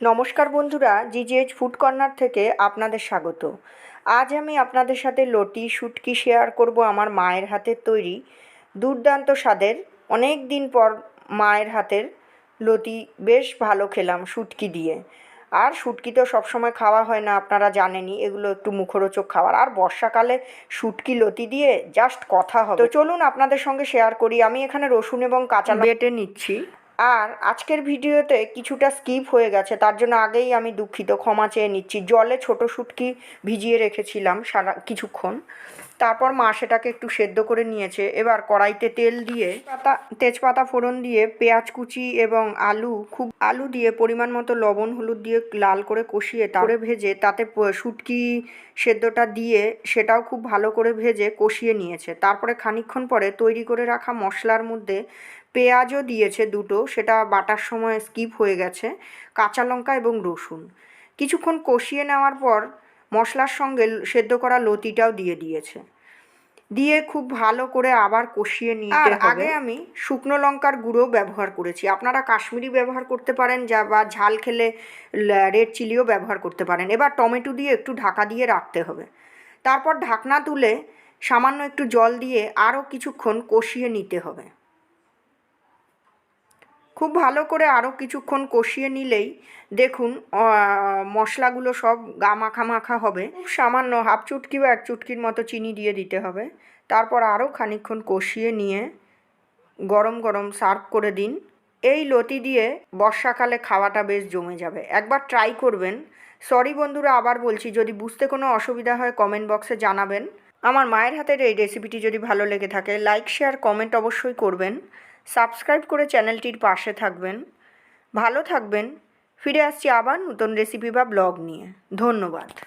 নমস্কার বন্ধুরা জিজিএইচ food corner থেকে আপনাদের স্বাগত। আজ আমি আপনাদের সাথে লটি, শুটকি শেয়ার করব আমার মায়ের হাতের তৈরি দুর্দান্ত স্বাদের, অনেক দিন পর মায়ের হাতের লতি বেশ ভালো খেলাম শুটকি দিয়ে। আর শুটকি তো সবসময় খাওয়া হয় না, আপনারা জানেনই, এগুলো একটু মুখরোচক খাবার। আর বর্ষাকালে শুটকি লতি দিয়ে জাস্ট কথা হবে। তো চলুন আপনাদের সঙ্গে শেয়ার করি, আমি এখানে রসুন এবং কাঁচা বেটে নিচ্ছি। আর আজকের ভিডিওতে কিছুটা স্কিপ হয়ে গেছে। তার জন্য আগেই আমি দুঃখিত, ক্ষমা চেয়ে নিচ্ছি। জলে ছোট শুটকি ভিজিয়ে রেখেছিলাম সারা কিছুক্ষণ। তারপর মা সেটাকে একটু সেদ্ধ করে নিয়েছে। এবার কড়াইতে তেল দিয়ে পাতা, তেজপাতা ফোড়ন দিয়ে পেঁয়াজ কুচি এবং আলু খুব, আলু দিয়ে পরিমাণ মতো লবণ, হলুদ দিয়ে লাল করে কষিয়ে তারপরে ভেজে তাতে শুটকি সেদ্ধটা দিয়ে সেটাও খুব ভালো করে ভেজে কষিয়ে নিয়েছে। তারপরে খানিকক্ষণ পরে তৈরি করে রাখা মশলার মধ্যে পেঁয়াজও দিয়েছে দুটো, সেটা বাটার সময় স্কিপ হয়ে গেছে, কাঁচা লঙ্কা এবং রসুন। কিছুক্ষণ কষিয়ে নেওয়ার পর মশলার সঙ্গে সেদ্ধ করা লতিটাও দিয়ে দিয়েছে। দিয়ে খুব ভালো করে আবার কষিয়ে নিতে হবে। আগে আমি শুকনো লঙ্কার গুঁড়ো ব্যবহার করেছি। আপনারা কাশ্মীরি ব্যবহার করতে পারেন যা বা ঝাল খেলে রেড চিলিও ব্যবহার করতে পারেন। এবার টমেটো দিয়ে একটু ঢাকা দিয়ে রাখতে হবে। তারপর ঢাকনা তুলে সামান্য একটু জল দিয়ে আরও কিছুক্ষণ কষিয়ে নিতে হবে। খুব ভালো করে আরও কিছুক্ষণ কষিয়ে নিলেই দেখুন মশলাগুলো সব গা মাখা মাখা হবে সামান্য হাফ চুটকি বা এক চুটকির মতো চিনি দিয়ে দিতে হবে। তারপর আরও খানিকক্ষণ কষিয়ে নিয়ে গরম গরম সার্ভ করে দিন। এই লতি দিয়ে বর্ষাকালে খাওয়াটা বেশ জমে যাবে। একবার ট্রাই করবেন। সরি বন্ধুরা, আবার বলছি, যদি বুঝতে কোনো অসুবিধা হয় কমেন্ট বক্সে জানাবেন। আমার মায়ের হাতের এই রেসিপিটি যদি ভালো লেগে থাকে, লাইক, শেয়ার, কমেন্ট অবশ্যই করবেন। সাবস্ক্রাইব করে চ্যানেলটির পাশে থাকবেন। ভালো থাকবেন। ফিরে আসছি আবার নতুন রেসিপি বা ব্লগ নিয়ে। ধন্যবাদ।